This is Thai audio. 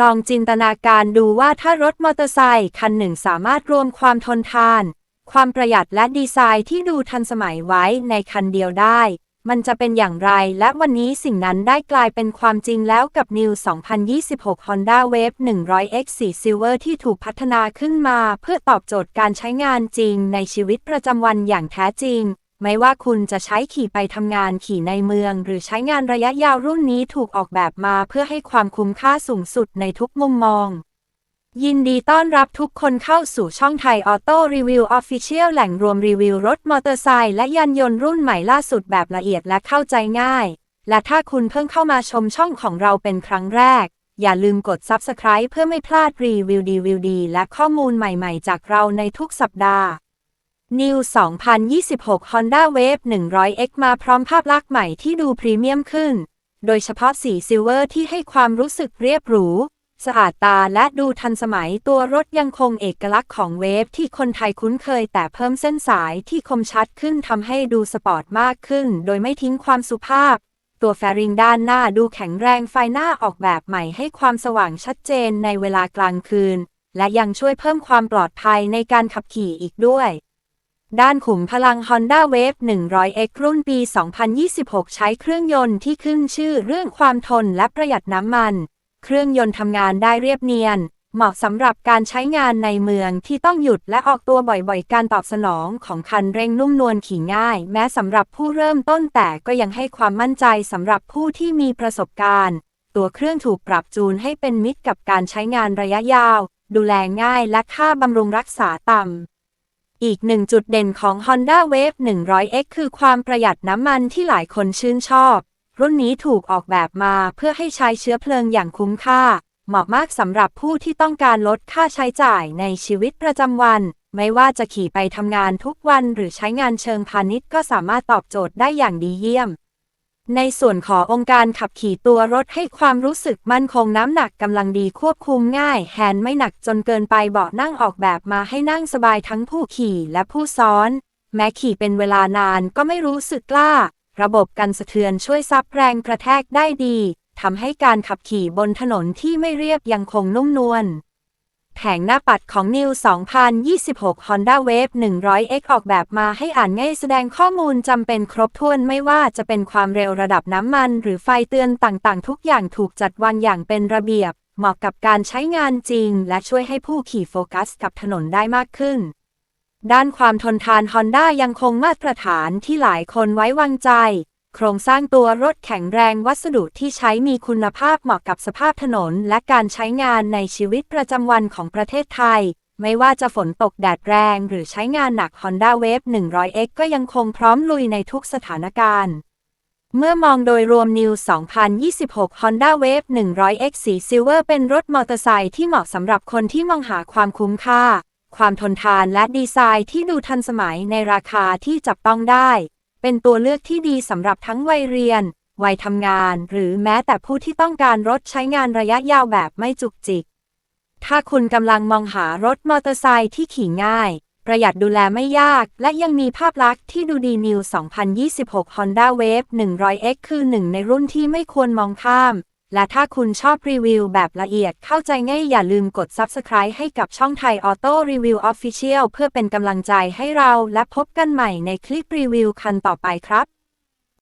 ลองจินตนาการดูว่าถ้ารถมอเตอร์ไซค์คันหนึ่งสามารถรวมความทนทาน ความประหยัดและดีไซน์ที่ดูทันสมัยไว้ในคันเดียวได้ มันจะเป็นอย่างไรและวันนี้สิ่งนั้นได้กลายเป็นความจริงแล้วกับ New 2026 Honda Wave 100 X4 Silver ที่ถูกพัฒนาขึ้นมา เพื่อตอบโจทย์การใช้งานจริงในชีวิตประจำวันอย่างแท้จริง ไม่ว่าคุณจะใช้ขี่ไปทำงานขี่ในเมือง หรือใช้งานระยะยาวรุ่นนี้ถูกออกแบบมาเพื่อให้ความคุ้มค่าสูงสุดในทุกมุมมอง ยินดีต้อนรับทุกคนเข้าสู่ช่องไทยออโต้รีวิวออฟฟิเชียลแหล่งรวมรีวิวรถมอเตอร์ไซค์และยานยนต์รุ่นใหม่ล่าสุดแบบละเอียดและเข้าใจง่าย และถ้าคุณเพิ่งเข้ามาชมช่องของเราเป็นครั้งแรก อย่าลืมกด Subscribe เพื่อไม่พลาดรีวิวดีวิวดีและข้อมูลใหม่ ๆ จากเราในทุกสัปดาห์ New 2026 Honda Wave 100X มาพร้อมภาพลักษณ์ใหม่ที่ดูพรีเมียมขึ้น โดยเฉพาะสีซิลเวอร์ที่ให้ความรู้สึกเรียบหรู สะอาดตาและดูทันสมัยตัวรถยังคงเอกลักษณ์ของเวฟที่คนไทยคุ้นเคยแต่เพิ่มเส้นสายที่คมชัดขึ้นทำให้ดูสปอร์ตมากขึ้น โดยไม่ทิ้งความสุภาพ ตัวแฟริงด้านหน้าดูแข็งแรงไฟหน้าออกแบบใหม่ให้ความสว่างชัดเจนในเวลากลางคืน และยังช่วยเพิ่มความปลอดภัยในการขับขี่อีกด้วย ด้านขุมพลัง Honda Wave 100X รุ่นปี 2026 ใช้เครื่องยนต์ที่ขึ้นชื่อเรื่องความทนและประหยัดน้ำมัน เครื่องยนต์ทำงานได้เรียบเนียน เหมาะสำหรับการใช้งานในเมืองที่ต้องหยุดและออกตัวบ่อยๆ การตอบสนองของคันเร่งนุ่มนวลขี่ง่าย แม้สำหรับผู้เริ่มต้นแต่ก็ยังให้ความมั่นใจสำหรับผู้ที่มีประสบการณ์ ตัวเครื่องถูกปรับจูนให้เป็นมิตรกับการใช้งานระยะยาว ดูแลง่ายและค่าบำรุงรักษาต่ำ อีกหนึ่งจุดเด่นของ Honda Wave 100X คือความประหยัดน้ำมันที่หลายคนชื่นชอบ รุ่นนี้ถูกออกแบบมาเพื่อให้ใช้เชื้อเพลิงอย่างคุ้มค่า เหมาะมากสำหรับผู้ที่ต้องการลดค่าใช้จ่ายในชีวิตประจำวัน ไม่ว่าจะขี่ไปทำงานทุกวันหรือใช้งานเชิงพาณิชย์ก็สามารถตอบโจทย์ได้อย่างดีเยี่ยม ในส่วนขององค์การขับขี่ตัวรถให้ความรู้สึกมั่นคงน้ำหนักกำลังดีควบคุมง่าย แฮนด์ไม่หนักจนเกินไปเบาะนั่งออกแบบมาให้นั่งสบายทั้งผู้ขี่และผู้ซ้อน แม้ขี่เป็นเวลานานก็ไม่รู้สึกกล้า ระบบกันสะเทือนช่วยซับแรงกระแทกได้ดีทำให้การขับขี่บนถนนที่ไม่เรียบยังคงนุ่มนวล แผงหน้าปัดของ New 2026 Honda Wave 100X ออกแบบมาให้อ่านง่ายแสดงข้อมูลจำเป็นครบถ้วนไม่ว่าจะเป็นความเร็วระดับน้ำมัน หรือไฟเตือนต่างๆ ทุกอย่างถูกจัดวางอย่างเป็นระเบียบ เหมาะกับการใช้งานจริง และช่วยให้ผู้ขี่โฟกัสกับถนนได้มากขึ้น ด้านความทนทาน Honda ยังคงมาตรฐานที่หลายคนไว้วางใจ โครงสร้างตัวรถแข็งแรงวัสดุที่ใช้มีคุณภาพเหมาะกับสภาพถนน และการใช้งานในชีวิตประจำวันของประเทศไทย ไม่ว่าจะฝนตกแดดแรงหรือใช้งานหนัก Honda Wave 100X ก็ยังคงพร้อมลุยในทุกสถานการณ์ เมื่อมองโดยรวม New 2026 Honda Wave 100X สี Silver เป็นรถมอเตอร์ไซค์ที่เหมาะสำหรับคนที่มองหาความคุ้มค่า ความทนทานและดีไซน์ที่ดูทันสมัยในราคาที่จับต้องได้ เป็นตัวเลือกที่ดีสำหรับทั้งวัยเรียน วัยทำงาน หรือแม้แต่ผู้ที่ต้องการรถใช้งานระยะยาวแบบไม่จุกจิก ถ้าคุณกำลังมองหารถมอเตอร์ไซค์ที่ขี่ง่าย ประหยัดดูแลไม่ยาก และยังมีภาพลักษณ์ที่ดูดี New 2026 Honda Wave 100X คือหนึ่งในรุ่นที่ไม่ควรมองข้าม และถ้าคุณชอบรีวิวแบบละเอียดเข้าใจง่ายอย่าลืมกด Subscribe ให้กับช่องไทยออโต้รีวิวออฟฟิเชียลเพื่อเป็นกำลังใจให้เราและพบกันใหม่ในคลิปรีวิวคันต่อไปครับ